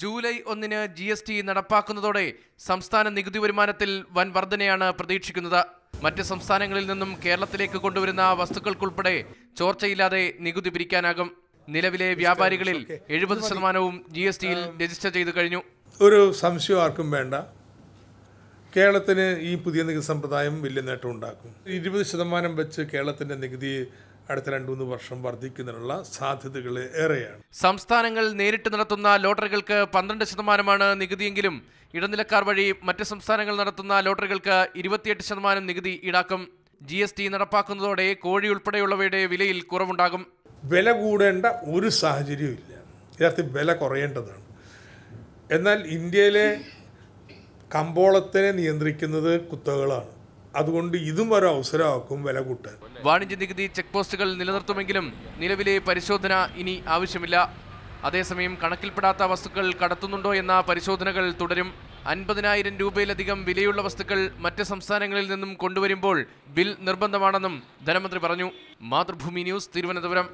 July ഒന്നിന് G S T നടപ്പാക്കുന്നതോടെ സംസ്ഥാന നികുതി വരുമാനത്തിൽ വൻ വർധനയാണ് പ്രതീക്ഷിക്കുന്നത്. മറ്റ് സംസ്ഥാനങ്ങളിൽ നിന്നും കേരളത്തിലേക്ക് കൊണ്ടുവരുന്ന വസ്തുക്കൾക്കുൾപ്പെടെ ചോർച്ചയില്ലാതെ നികുതി പിരിക്കാനാകും. നിലവിലെ വ്യാപാരികളിൽ എഴുപത് ശതമാനവും ജി എസ് ടിയിൽ രജിസ്റ്റർ ചെയ്തു കഴിഞ്ഞു. ഒരു സംശയം ആർക്കും വേണ്ട. കേരളത്തിന് ഈ പുതിയ നികുതി സമ്പ്രദായം വലിയ നേട്ടം ഉണ്ടാക്കും. ഇരുപത് ശതമാനം വെച്ച് കേരളത്തിന്റെ നികുതി അടുത്ത രണ്ടു മൂന്ന് വർഷം വർദ്ധിക്കുന്നതിനുള്ള സാധ്യതകൾ ഏറെയാണ്. സംസ്ഥാനങ്ങൾ നേരിട്ട് നടത്തുന്ന ലോട്ടറികൾക്ക് പന്ത്രണ്ട് ശതമാനമാണ് നികുതിയെങ്കിലും ഇടനിലക്കാർ വഴി മറ്റ് സംസ്ഥാനങ്ങൾ നടത്തുന്ന ലോട്ടറികൾക്ക് ഇരുപത്തിയെട്ട് ശതമാനം നികുതി ഈടാക്കും. ജി എസ് ടി നടപ്പാക്കുന്നതോടെ കോഴി ഉൾപ്പെടെയുള്ളവയുടെ വിലയിൽ കുറവുണ്ടാകും. വില കൂടേണ്ട ഒരു സാഹചര്യവും ഇല്ല. യഥാർത്ഥത്തിൽ വില കുറയേണ്ടതാണ്. എന്നാൽ ഇന്ത്യയിലെ കമ്പോളത്തിനെ നിയന്ത്രിക്കുന്നത് കുത്തകളാണ്. അതുകൊണ്ട് ഇതും ഒരു അവസരമാക്കും വില കൂട്ടാൻ. വാണിജ്യ നികുതി ചെക്ക് പോസ്റ്റുകൾ നിലനിർത്തുമെങ്കിലും നിലവിലെ പരിശോധന ഇനി ആവശ്യമില്ല. അതേസമയം കണക്കിൽപ്പെടാത്ത വസ്തുക്കൾ കടത്തുന്നുണ്ടോ എന്ന പരിശോധനകൾ തുടരും. അൻപതിനായിരം രൂപയിലധികം വിലയുള്ള വസ്തുക്കൾ മറ്റ് സംസ്ഥാനങ്ങളിൽ നിന്നും കൊണ്ടുവരുമ്പോൾ ബിൽ നിർബന്ധമാണെന്നും ധനമന്ത്രി പറഞ്ഞു. മാതൃഭൂമി ന്യൂസ് തിരുവനന്തപുരം.